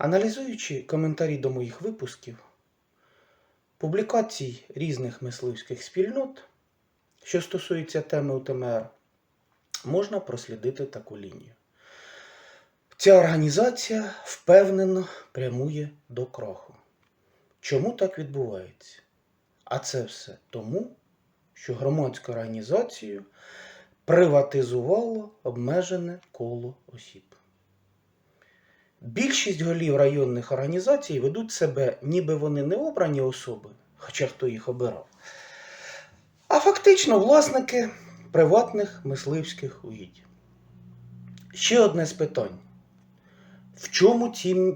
Аналізуючи коментарі до моїх випусків, публікацій різних мисливських спільнот, що стосуються теми УТМР, можна прослідити таку лінію. Ця організація впевнено прямує до краху. Чому так відбувається? А це все тому, що громадську організацію приватизувало обмежене коло осіб. Більшість голів районних організацій ведуть себе, ніби вони не обрані особи, хоча хто їх обирав, а фактично власники приватних мисливських угідь. Ще одне з питань. В чому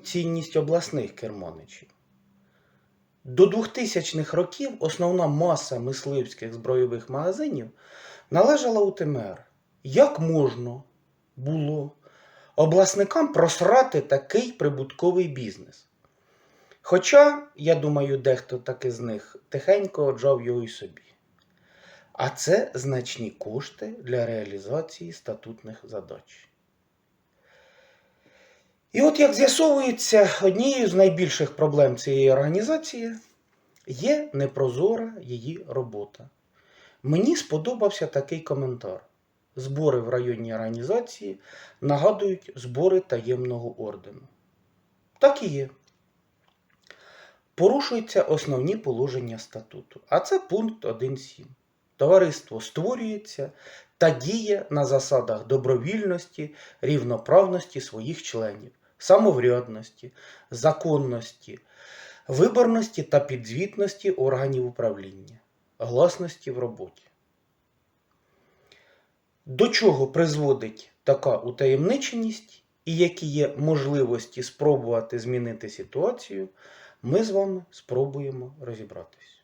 цінність обласних керманичів? До 2000-х років основна маса мисливських збройових магазинів належала УТМР. Як можна було обласникам просрати такий прибутковий бізнес? Хоча, я думаю, дехто таки з них тихенько оджав його і собі. А це значні кошти для реалізації статутних задач. І от як з'ясовується, однією з найбільших проблем цієї організації є непрозора її робота. Мені сподобався такий коментар. Збори в районній організації нагадують збори таємного ордену. Так і є. Порушуються основні положення статуту. А це пункт 1.7. Товариство створюється та діє на засадах добровільності, рівноправності своїх членів, самоврядності, законності, виборності та підзвітності органів управління, гласності в роботі. До чого призводить така утаємниченість і які є можливості спробувати змінити ситуацію, ми з вами спробуємо розібратись.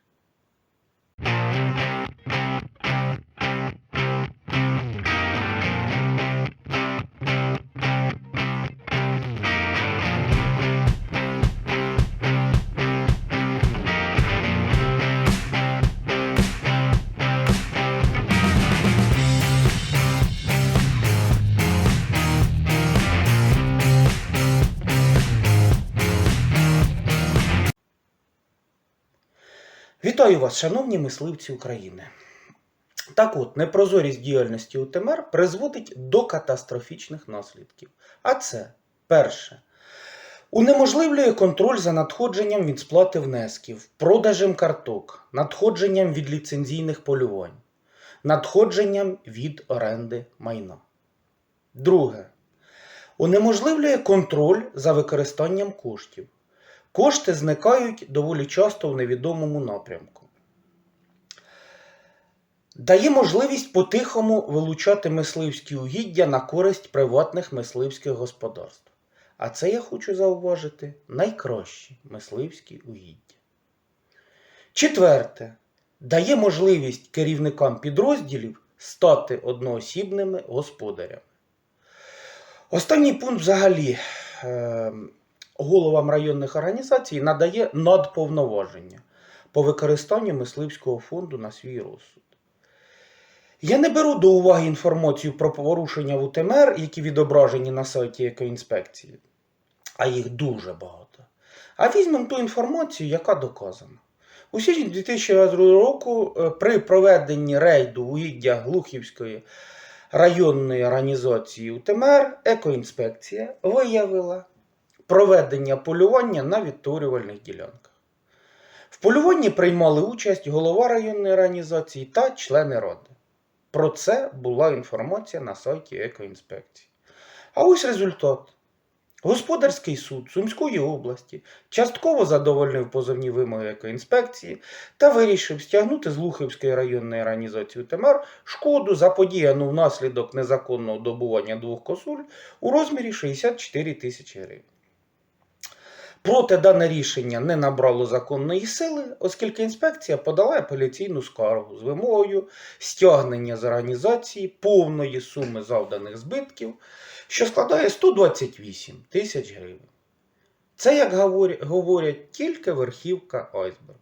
Вітаю вас, шановні мисливці України. Так от, непрозорість діяльності УТМР призводить до катастрофічних наслідків. А це перше. Унеможливлює контроль за надходженням від сплати внесків, продажем карток, надходженням від ліцензійних полювань, надходженням від оренди майна. Друге. Унеможливлює контроль за використанням коштів. Кошти зникають доволі часто в невідомому напрямку. Дає можливість по-тихому вилучати мисливські угіддя на користь приватних мисливських господарств. А це я хочу зауважити найкращі мисливські угіддя. Четверте. Дає можливість керівникам підрозділів стати одноосібними господарями. Останній пункт взагалі. Головам районних організацій надає надповноваження по використанню мисливського фонду на свій розсуд. Я не беру до уваги інформацію про порушення в УТМР, які відображені на сайті екоінспекції, а їх дуже багато. А візьмемо ту інформацію, яка доказана. У січні 2022 року е, при проведенні рейду угіддя Глухівської районної організації УТМР екоінспекція виявила проведення полювання на відтворювальних ділянках. В полюванні приймали участь голова районної організації та члени ради. Про це була інформація на сайті екоінспекції. А ось результат. Господарський суд Сумської області частково задовольнив позовні вимоги екоінспекції та вирішив стягнути з Лухівської районної організації ТМР шкоду заподіяну внаслідок незаконного добування двох косуль у розмірі 64 тисячі гривень. Проте дане рішення не набрало законної сили, оскільки інспекція подала апеляційну скаргу з вимогою стягнення з організації повної суми завданих збитків, що складає 128 тисяч гривень. Це, як говорять, тільки верхівка айсберга.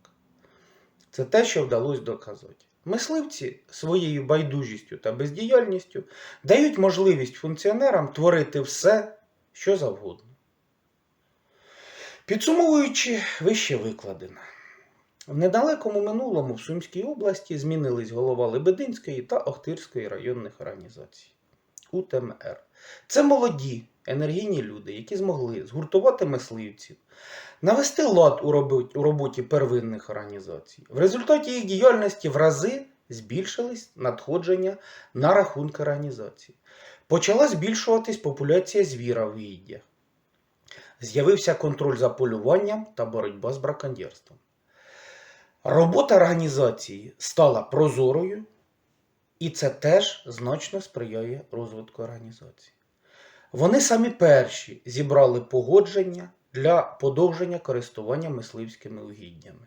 Це те, що вдалося доказати. Мисливці своєю байдужістю та бездіяльністю дають можливість функціонерам творити все, що завгодно. Підсумовуючи вище викладене. В недалекому минулому в Сумській області змінились голова Лебединської та Охтирської районних організацій УТМР. Це молоді, енергійні люди, які змогли згуртувати мисливців, навести лад у роботі, у роботі первинних організацій. В результаті їх діяльності в рази збільшились надходження на рахунки організації. Почала збільшуватись популяція звіра в угіддях. З'явився контроль за полюванням та боротьба з браконьєрством. Робота організації стала прозорою, і це теж значно сприяє розвитку організації. Вони самі перші зібрали погодження для подовження користування мисливськими угіднями.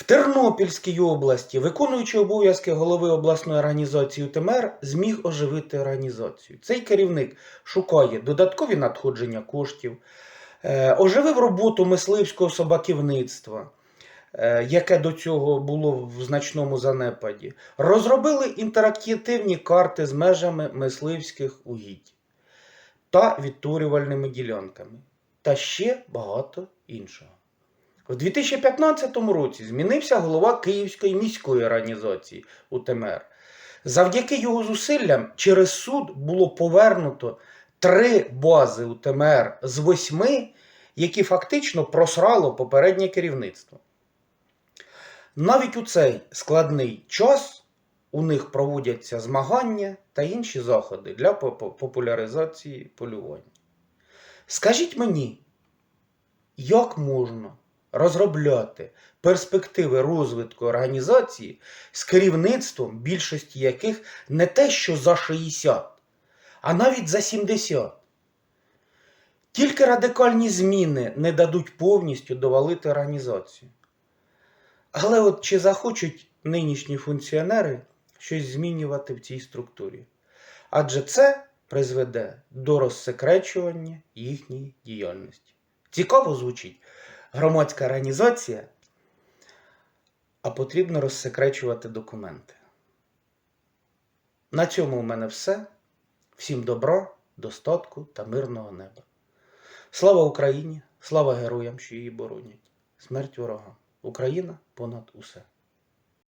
В Тернопільській області, виконуючи обов'язки голови обласної організації УТМР, зміг оживити організацію. Цей керівник шукає додаткові надходження коштів, е, оживив роботу мисливського собаківництва, е, яке до цього було в значному занепаді. Розробили інтерактивні карти з межами мисливських угідь та відтворювальними ділянками, та ще багато іншого. У 2015 році змінився голова Київської міської організації УТМР. Завдяки його зусиллям через суд було повернуто три бази УТМР з восьми, які фактично просрало попереднє керівництво. Навіть у цей складний час у них проводяться змагання та інші заходи для популяризації полювання. Скажіть мені, як можна розробляти перспективи розвитку організації з керівництвом, більшості яких не те, що за 60, а навіть за 70? Тільки радикальні зміни не дадуть повністю довалити організацію. Але от чи захочуть нинішні функціонери щось змінювати в цій структурі? Адже це призведе до розсекречування їхньої діяльності. Цікаво звучить громадська організація, а потрібно розсекречувати документи. На цьому у мене все. Всім добро, достатку та мирного неба. Слава Україні! Слава героям, що її боронять! Смерть ворогам! Україна понад усе!